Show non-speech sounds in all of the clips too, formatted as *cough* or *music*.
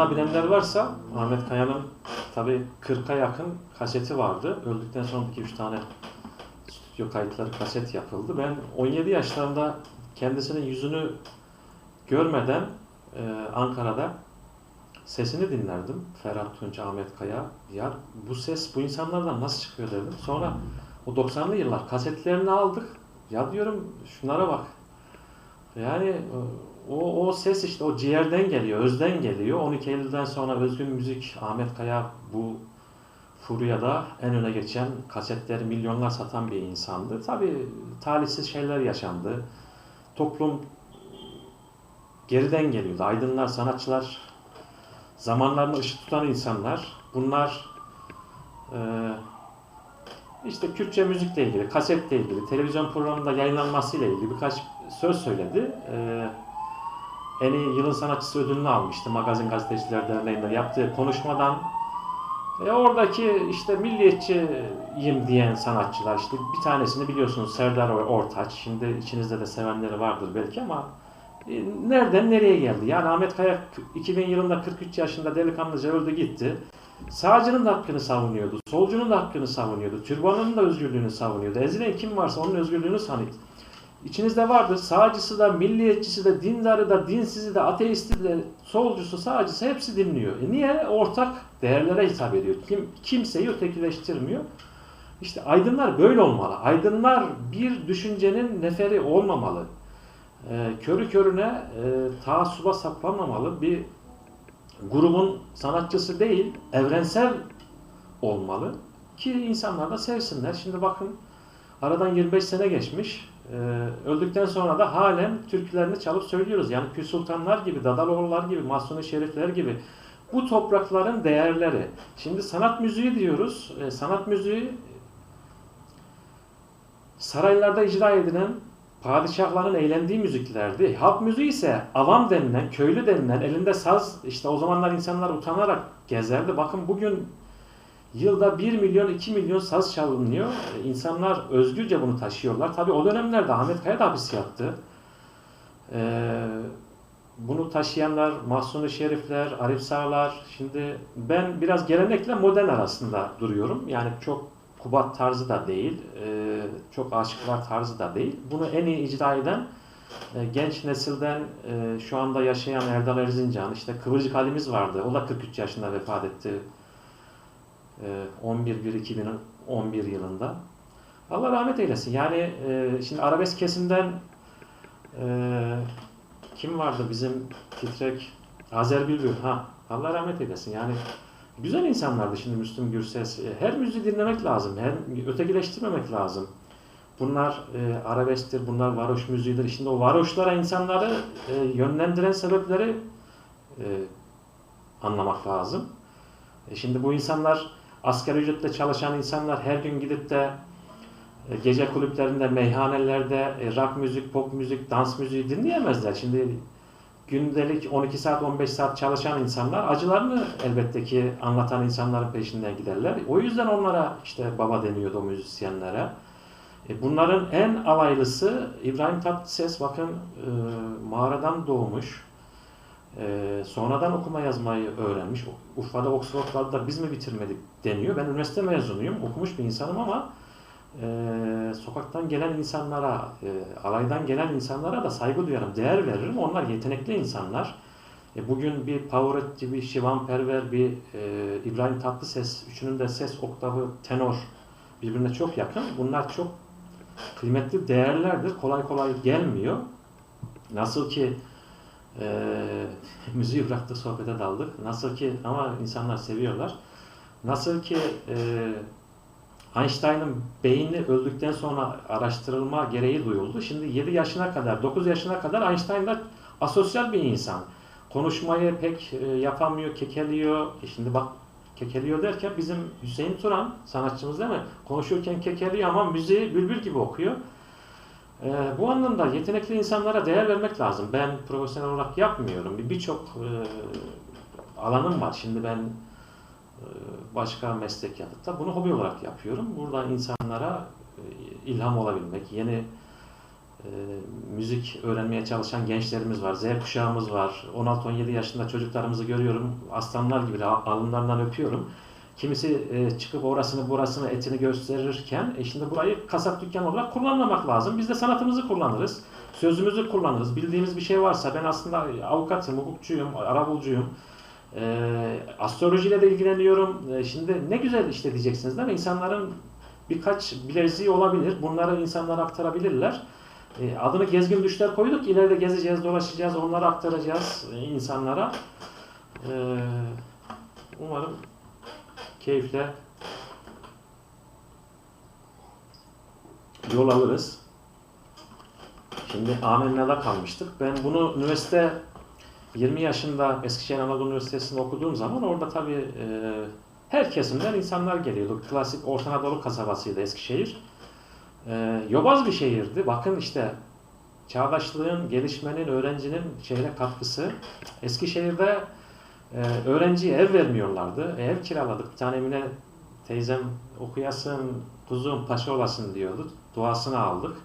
Aklına bilenler varsa Ahmet Kaya'nın tabi 40'a yakın kaseti vardı. Öldükten sonra 2-3 tane stüdyo kayıtları kaset yapıldı. Ben 17 yaşlarında kendisinin yüzünü görmeden e, Ankara'da sesini dinlerdim. Ferhat Tunç, Ahmet Kaya. Ya bu ses bu insanlardan nasıl çıkıyor dedim. Sonra o 90'lı yıllar kasetlerini aldık. Ya diyorum şunlara bak. Yani e, o, o ses işte o ciğerden geliyor, özden geliyor. 12 Eylül'den sonra Özgün Müzik, Ahmet Kaya bu furyada en öne geçen kasetleri milyonlar satan bir insandı. Tabii talihsiz şeyler yaşandı. Toplum geriden geliyordu. Aydınlar, sanatçılar, zamanlarını ışık tutan insanlar. Bunlar e, işte Kürtçe müzikle ilgili, kasetle ilgili, televizyon programında yayınlanmasıyla ilgili birkaç söz söyledi. E, en iyi yılın sanatçısı ödülünü almıştı Magazin Gazeteciler Derneği'nde yaptığı konuşmadan. E, oradaki işte milliyetçiyim diyen sanatçılar işte bir tanesini biliyorsunuz Serdar Ortaç. Şimdi içinizde de sevenleri vardır belki ama e, nereden nereye geldi? Yani Ahmet Kaya 2000 yılında 43 yaşında delikanlıca öldü gitti. Sağcının da hakkını savunuyordu. Solcunun da hakkını savunuyordu. Türbanının da özgürlüğünü savunuyordu. Ezilen kim varsa onun özgürlüğünü savunuyordu. İçinizde vardır. Sağcısı da, milliyetçisi de, dindarı da, dinsizi de, ateisti de, solcusu, sağcısı hepsi dinliyor. E niye? Ortak değerlere hitap ediyor. Kim, kimseyi ötekileştirmiyor. İşte aydınlar böyle olmalı. Aydınlar bir düşüncenin neferi olmamalı. E, körü körüne e, taassuba saplanmamalı. Bir grubun sanatçısı değil, evrensel olmalı. Ki insanlar da sevsinler. Şimdi bakın aradan 25 sene geçmiş. Ee, öldükten sonra da halen türkülerini çalıp söylüyoruz. Yani Pür Sultanlar gibi, Dadaloğullar gibi, Mahsuni Şerifler gibi bu toprakların değerleri. Şimdi sanat müziği diyoruz. Ee, sanat müziği saraylarda icra edilen padişahların eğlendiği müziklerdi. Halk müziği ise avam denilen, köylü denilen, elinde saz, işte o zamanlar insanlar utanarak gezerdi. Bakın bugün Yılda 1 milyon 2 milyon saz çalınıyor. İnsanlar özgürce bunu taşıyorlar. Tabi o dönemlerde Ahmet Kaya da hapis yattı. Ee, bunu taşıyanlar Mahsuni Şerifler, Arif Sağlar. Şimdi ben biraz gelenekle modern arasında duruyorum. Yani çok Kubat tarzı da değil, e, çok aşıklar tarzı da değil. Bunu en iyi icra eden e, genç nesilden e, şu anda yaşayan Erdal Erzincan, işte Kıvırcık Halimiz vardı. O da 43 yaşında vefat etti. 11-1-2011 yılında. Allah rahmet eylesin. Yani e, şimdi arabesk kesimden e, kim vardı bizim titrek Azer Bülbül ha Allah rahmet eylesin. Yani güzel insanlardı şimdi Müslüm Gürses. E, her müziği dinlemek lazım. Her ötekileştirmemek lazım. Bunlar e, arabesktir, bunlar varoş müziğidir. Şimdi o varoşlara insanları e, yönlendiren sebepleri e, anlamak lazım. E, şimdi bu insanlar asgari ücretle çalışan insanlar her gün gidip de e, gece kulüplerinde, meyhanelerde e, rock müzik, pop müzik, dans müziği dinleyemezler. Şimdi gündelik 12 saat, 15 saat çalışan insanlar acılarını elbette ki anlatan insanların peşinden giderler. O yüzden onlara işte baba deniyordu o müzisyenlere. E, bunların en alaylısı İbrahim Tatlıses bakın mağaradan doğmuş ee, sonradan okuma yazmayı öğrenmiş. Urfa'da Oxford'larda biz mi bitirmedik deniyor. Ben üniversite mezunuyum, okumuş bir insanım ama e, sokaktan gelen insanlara, e, alaydan gelen insanlara da saygı duyarım, değer veririm. Onlar yetenekli insanlar. E, bugün bir Pavarotti, bir Şivan Perver, bir e, İbrahim Tatlıses, üçünün de ses oktavı, tenor birbirine çok yakın. Bunlar çok kıymetli değerlerdir. Kolay kolay gelmiyor. Nasıl ki e, *laughs* müziği bıraktık, sohbete daldık. Nasıl ki ama insanlar seviyorlar. Nasıl ki e, Einstein'ın beyni öldükten sonra araştırılma gereği duyuldu. Şimdi 7 yaşına kadar, 9 yaşına kadar Einstein da asosyal bir insan. Konuşmayı pek e, yapamıyor, kekeliyor. E şimdi bak kekeliyor derken bizim Hüseyin Turan sanatçımız değil mi? Konuşurken kekeliyor ama müziği bülbül gibi okuyor. E, bu anlamda yetenekli insanlara değer vermek lazım. Ben profesyonel olarak yapmıyorum. Birçok e, alanım var. Şimdi ben başka meslek yapıp da bunu hobi olarak yapıyorum. Burada insanlara e, ilham olabilmek, yeni e, müzik öğrenmeye çalışan gençlerimiz var. Z kuşağımız var. 16-17 yaşında çocuklarımızı görüyorum. Aslanlar gibi al- alınlarından öpüyorum. Kimisi e, çıkıp orasını burasını etini gösterirken e, şimdi burayı kasap dükkanı olarak kullanmamak lazım. Biz de sanatımızı kullanırız. Sözümüzü kullanırız. Bildiğimiz bir şey varsa ben aslında avukatım, hukukçuyum, arabulucuyum. E, astrolojiyle de ilgileniyorum. E, şimdi ne güzel işte diyeceksiniz değil mi? İnsanların birkaç bileziği olabilir. Bunları insanlara aktarabilirler. E, adını gezgin düşler koyduk. İleride gezeceğiz, dolaşacağız, onları aktaracağız e, insanlara. E, umarım keyifle yol alırız. Şimdi Amenna'da kalmıştık. Ben bunu üniversite 20 yaşında Eskişehir Anadolu Üniversitesi'nde okuduğum zaman orada tabii e, her kesimden insanlar geliyordu. Klasik Orta Anadolu kasabasıydı Eskişehir. E, yobaz bir şehirdi. Bakın işte çağdaşlığın, gelişmenin, öğrencinin şehre katkısı. Eskişehir'de e, öğrenciye ev vermiyorlardı. E, ev kiraladık. Bir tane Emine teyzem okuyasın, kuzum paşa olasın diyordu. Duasını aldık.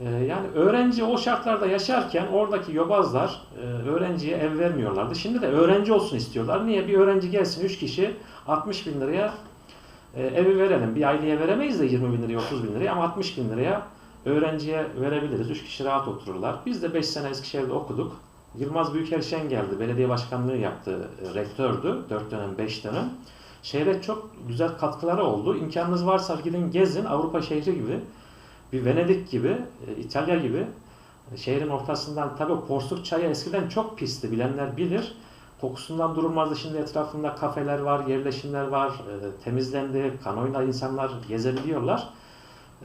E, yani öğrenci o şartlarda yaşarken oradaki yobazlar e, öğrenciye ev vermiyorlardı. Şimdi de öğrenci olsun istiyorlar. Niye? Bir öğrenci gelsin 3 kişi 60 bin liraya e, evi verelim. Bir aileye veremeyiz de 20 bin liraya 30 bin liraya ama 60 bin liraya öğrenciye verebiliriz. 3 kişi rahat otururlar. Biz de 5 sene Eskişehir'de okuduk. Yılmaz Büyükelşen geldi. Belediye başkanlığı yaptı. e, Rektördü. 4 dönem 5 dönem. Şehre çok güzel katkıları oldu. İmkanınız varsa gidin gezin. Avrupa şehri gibi. Bir Venedik gibi, e, İtalya gibi. e, Şehrin ortasından tabii porsuk çayı eskiden çok pisti. Bilenler bilir. Kokusundan durulmazdı. Şimdi etrafında kafeler var, yerleşimler var. e, temizlendi. Kanoyla insanlar gezebiliyorlar.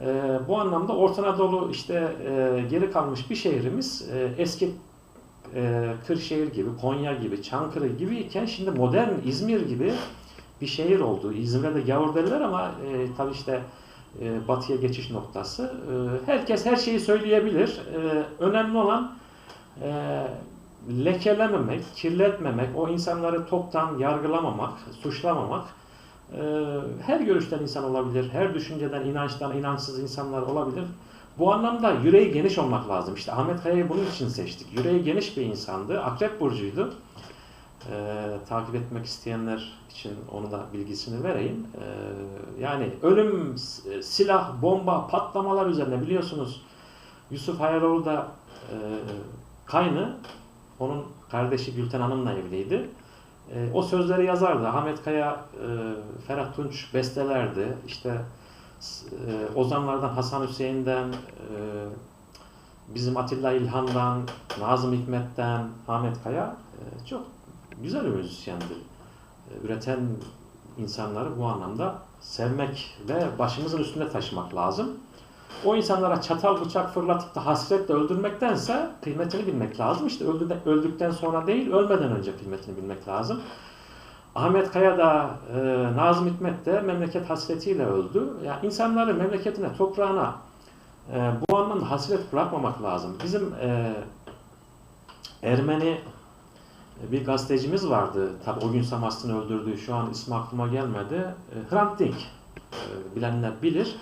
E, bu anlamda Orta Anadolu işte e, geri kalmış bir şehrimiz. E, eski e, Kırşehir gibi, Konya gibi, Çankırı gibi iken şimdi modern İzmir gibi bir şehir oldu. İzmir'e de gavur derler ama e, tabii işte e, batıya geçiş noktası. E, herkes her şeyi söyleyebilir. E, önemli olan e, lekelememek, kirletmemek, o insanları toptan yargılamamak, suçlamamak. E, her görüşten insan olabilir, her düşünceden, inançtan, inançsız insanlar olabilir. Bu anlamda yüreği geniş olmak lazım. İşte Ahmet Kaya'yı bunun için seçtik. Yüreği geniş bir insandı. Akrep burcuydu. Ee, takip etmek isteyenler için onu da bilgisini vereyim. Ee, yani ölüm, s- silah, bomba, patlamalar üzerine biliyorsunuz Yusuf Hayaloğlu da e, kaynı, onun kardeşi Gülten Hanım'la evliydi. E, o sözleri yazardı. Ahmet Kaya, e, Ferhat Tunç bestelerdi. İşte e, Ozanlardan Hasan Hüseyin'den, e, bizim Atilla İlhan'dan, Nazım Hikmet'ten, Ahmet Kaya e, çok güzel bir müzisyendi. E, Üreten insanları bu anlamda sevmek ve başımızın üstünde taşımak lazım. O insanlara çatal bıçak fırlatıp da hasretle öldürmektense kıymetini bilmek lazım. İşte öldü- öldükten sonra değil, ölmeden önce kıymetini bilmek lazım. Ahmet Kaya da, e, Nazım Hikmet de memleket hasretiyle öldü. Yani insanları memleketine, toprağına e, bu anlamda hasret bırakmamak lazım. Bizim e, Ermeni bir gazetecimiz vardı. Tabi o gün Samast'ın öldürdüğü şu an ismi aklıma gelmedi. E, Hrant Dink. E, bilenler bilir.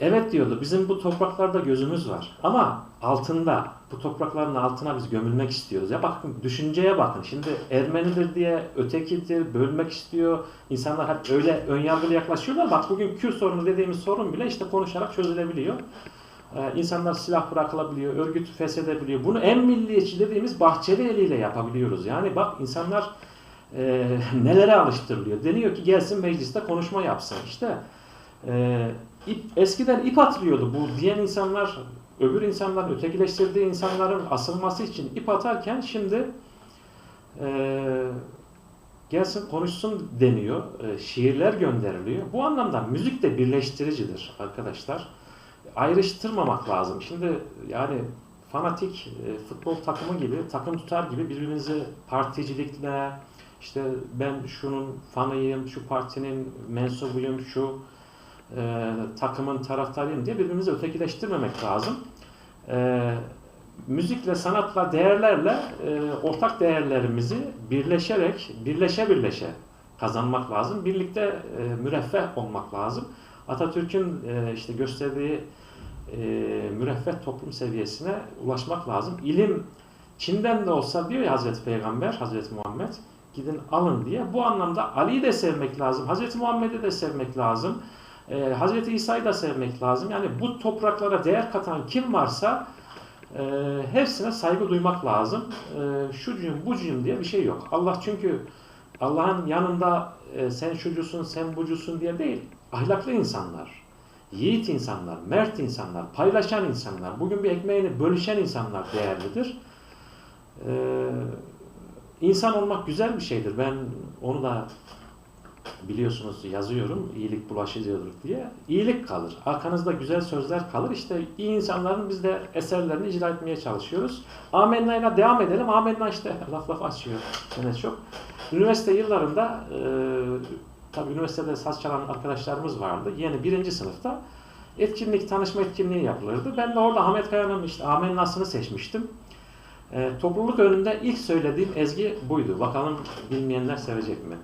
Evet diyordu bizim bu topraklarda gözümüz var. Ama altında bu toprakların altına biz gömülmek istiyoruz. Ya bakın düşünceye bakın. Şimdi Ermenidir diye ötekidir, bölmek istiyor. İnsanlar hep öyle önyargılı yaklaşıyorlar. Bak bugün Kürt sorunu dediğimiz sorun bile işte konuşarak çözülebiliyor. Ee, insanlar silah bırakılabiliyor, örgüt feshedebiliyor. Bunu en milliyetçi dediğimiz Bahçeli eliyle yapabiliyoruz. Yani bak insanlar e, *laughs* nelere alıştırılıyor. Deniyor ki gelsin mecliste konuşma yapsın. İşte e, ip, eskiden ip atılıyordu. Bu diyen insanlar, öbür insanların ötekileştirdiği insanların asılması için ip atarken şimdi e, gelsin konuşsun deniyor. E, şiirler gönderiliyor. Bu anlamda müzik de birleştiricidir arkadaşlar ayrıştırmamak lazım. Şimdi yani fanatik e, futbol takımı gibi, takım tutar gibi birbirinizi particilikle işte ben şunun fanıyım, şu partinin mensubuyum, şu e, takımın taraftarıyım diye birbirimizi ötekileştirmemek lazım. E, müzikle, sanatla, değerlerle e, ortak değerlerimizi birleşerek, birleşe birleşe kazanmak lazım. Birlikte e, müreffeh olmak lazım. Atatürk'ün e, işte gösterdiği e, müreffeh toplum seviyesine ulaşmak lazım. İlim Çin'den de olsa diyor ya Hazreti Peygamber, Hazreti Muhammed gidin alın diye. Bu anlamda Ali'yi de sevmek lazım. Hazreti Muhammed'i de sevmek lazım. E, Hazreti İsa'yı da sevmek lazım. Yani bu topraklara değer katan kim varsa e, hepsine saygı duymak lazım. E, şucuyum bucuyum diye bir şey yok. Allah çünkü Allah'ın yanında e, sen şucusun sen bucusun diye değil. Ahlaklı insanlar, yiğit insanlar, mert insanlar, paylaşan insanlar, bugün bir ekmeğini bölüşen insanlar değerlidir. Ee, insan olmak güzel bir şeydir. Ben onu da biliyorsunuz yazıyorum. İyilik bulaşıcıdır diye. İyilik kalır. Arkanızda güzel sözler kalır. İşte iyi insanların biz de eserlerini icra etmeye çalışıyoruz. Amenna ile devam edelim. Amenna işte laf laf açıyor. Yani çok. Üniversite yıllarında e, tabii üniversitede saz çalan arkadaşlarımız vardı. Yeni birinci sınıfta etkinlik, tanışma etkinliği yapılırdı. Ben de orada Ahmet Kaya'nın işte Amenna'sını seçmiştim. E, topluluk önünde ilk söylediğim ezgi buydu. Bakalım bilmeyenler sevecek mi?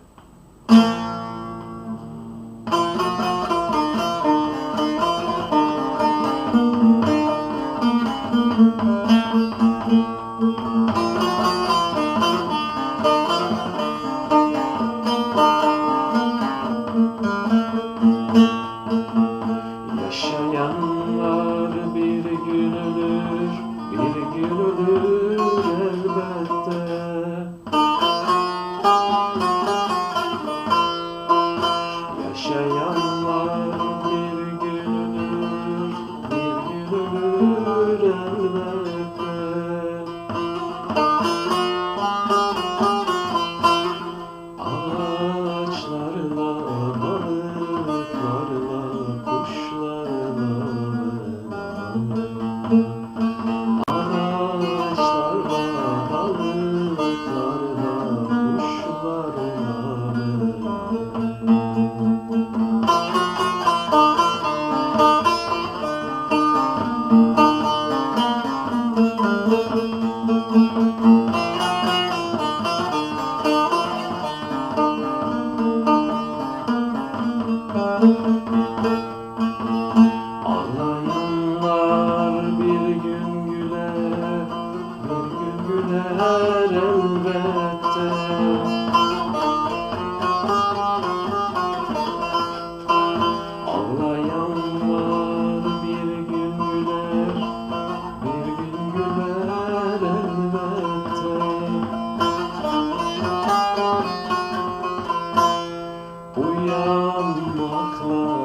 Oh.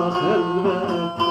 Ah, elbet.